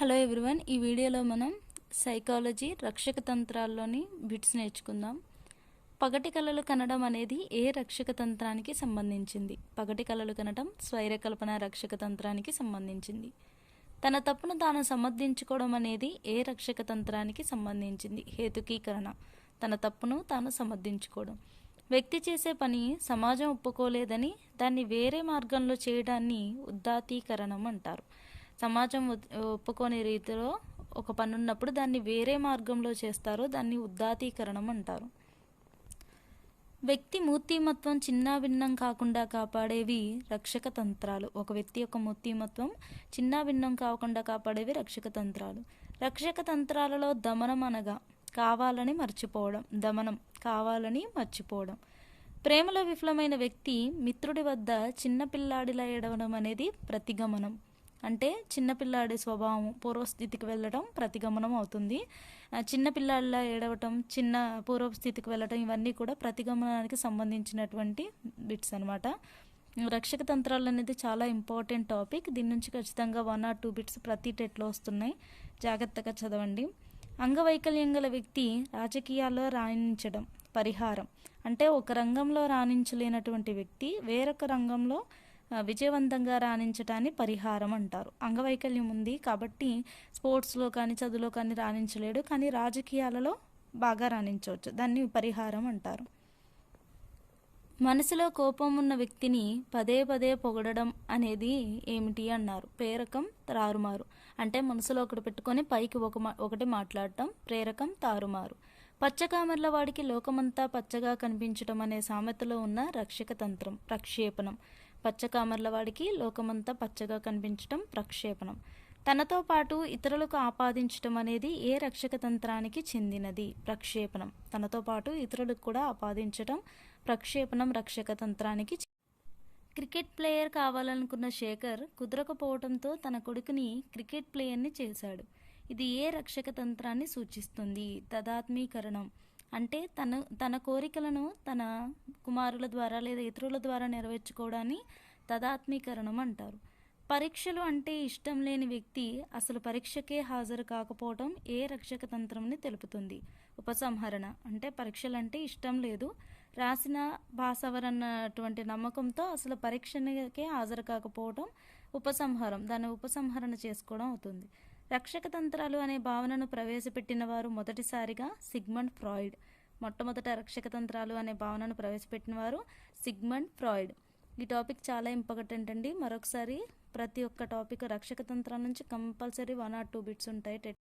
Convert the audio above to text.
Hello everyone ఈ వీడియోలో మనం సైకాలజీ రక్షక తంత్రాల్లోని బిట్స్ నేర్చుకుందాం. పగటి కళలు కనడం అనేది ఏ రక్షక తంత్రానికి సంబంధించింది? పగటి కళలు కనడం స్వైరకల్పన రక్షక తంత్రానికి సంబంధించింది. తన తప్పును తాను సమర్థించుకోవడం అనేది ఏ రక్షక తంత్రానికి సంబంధించింది? హేతుకీకరణ. తన తప్పును తాను సమర్థించుకోవడం. వ్యక్తి చేసే పని సమాజం ఒప్పుకోలేదని దాన్ని వేరే మార్గంలో చేయడాన్ని ఉద్దాతీకరణం అంటారు. సమాజం ఒ- ఒప్పుకోని రీతిలో ఒక పని ఉన్నప్పుడు దాన్ని వేరే మార్గంలో చేస్తారు దాన్ని ఉద్దాతీకరణం అంటారు. వ్యక్తి మూర్తిమత్వం చిన్న భిన్నం కాకుండా కాపాడేవి రక్షక తంత్రాలు. ఒక వ్యక్తి యొక్క మూర్తిమత్వం చిన్న భిన్నం కాకుండా కాపాడేవి రక్షక తంత్రాలు. రక్షక తంత్రాలలో దమనం అనగా కావాలని మర్చిపోవడం దమనం కావాలని మర్చిపోవడం. ప్రేమలో విఫలమైన వ్యక్తి మిత్రుడి వద్ద చిన్నపిల్లాడిలా ఏడవడం అనేది ప్రతిగమనం. అంటే చిన్నపిల్లాడి స్వభావం పూర్వస్థితికి వెళ్ళడం ప్రతిగమనం అవుతుంది. ఆ, చిన్నపిల్లాడిలా ఏడవటం చిన్న పూర్వస్థితికి వెళ్ళటం ఇవన్నీ కూడా ప్రతిగమనానికి సంబంధించినటువంటి బిట్స్ అనమాట రక్షక తంత్రాలు అనేది చాలా ఇంపార్టెంట్ టాపిక్. దీని నుంచి ఖచ్చితంగా వన్ ఆర్ టూ బిట్స్ ప్రతి టెట్లో వస్తున్నాయి. జాగ్రత్తగా చదవండి. అంగవైకల్యం గల వ్యక్తి రాజకీయాల్లో రాణించడం పరిహారం. అంటే ఒక రంగంలో రాణించలేనటువంటి వ్యక్తి వేరొక రంగంలో విజయవంతంగా రాణించటాన్ని పరిహారం అంటారు. అంగవైకల్యం ఉంది కాబట్టి స్పోర్ట్స్లో కానీ చదువులో కానీ రాణించలేడు. కానీ రాజకీయాలలో బాగా రాణించవచ్చు. దాన్ని పరిహారం అంటారు. మనసులో కోపం ఉన్న వ్యక్తిని పదే పదే పొగడడం అనేది ఏమిటి అన్నారు. ప్రేరకం తారుమారు. అంటే మనసులో ఒకటి పెట్టుకొని పైకి ఒక మా- ఒకటి మాట్లాడటం ప్రేరకం తారుమారు. పచ్చకామర్ల వాడికి లోకమంతా పచ్చగా కనిపించటం అనే సామెతలో ఉన్న రక్షక తంత్రం ప్రక్షేపణం. పచ్చకామర్ల వాడికి లోకమంతా పచ్చగా కనిపించటం ప్రక్షేపణం. తనతో పాటు ఇతరులకు ఆపాదించటం అనేది ఏ రక్షక తంత్రానికి చెందినది? ప్రక్షేపణం. తనతో పాటు ఇతరులకు కూడా ఆపాదించటం ప్రక్షేపణం రక్షక తంత్రానికి క్రికెట్ ప్లేయర్ కావాలనుకున్న శేఖర్ కుదరకపోవడంతో తన కొడుకుని క్రికెట్ ప్లేయర్ని చేశాడు. ఇది ఏ రక్షక తంత్రాన్ని సూచిస్తుంది? తదాత్మీకరణం. అంటే తన తన కోరికలను తన కుమారుల ద్వారా లేదా ఇతరుల ద్వారా నెరవేర్చుకోవడాన్ని తదాత్మీకరణం అంటారు. పరీక్షలు అంటే ఇష్టం లేని వ్యక్తి అసలు పరీక్షకే హాజరు కాకపోవడం ఏ రక్షక తంత్రంని తెలుపుతుంది. ఉపసంహరణ అంటే పరీక్షలు అంటే ఇష్టం లేదు. రాసిన పాస్ అవ్వరన్నటువంటి నమ్మకంతో అసలు పరీక్షకే హాజరు కాకపోవడం ఉపసంహారం. దాన్ని ఉపసంహరణ చేసుకోవడం అవుతుంది. రక్షక తంత్రాలు అనే భావనను ప్రవేశపెట్టిన వారు మొదటిసారిగా సిగ్మండ్ ఫ్రాయిడ్. మొట్టమొదట రక్షక తంత్రాలు అనే భావనను ప్రవేశపెట్టిన వారు సిగ్మండ్ ఫ్రాయిడ్. ఈ టాపిక్ చాలా ఇంపార్టెంట్ అండి. మరొకసారి ప్రతి ఒక్క టాపిక్ రక్షక తంత్రాల నుంచి compulsory one or two bits ఉంటాయి.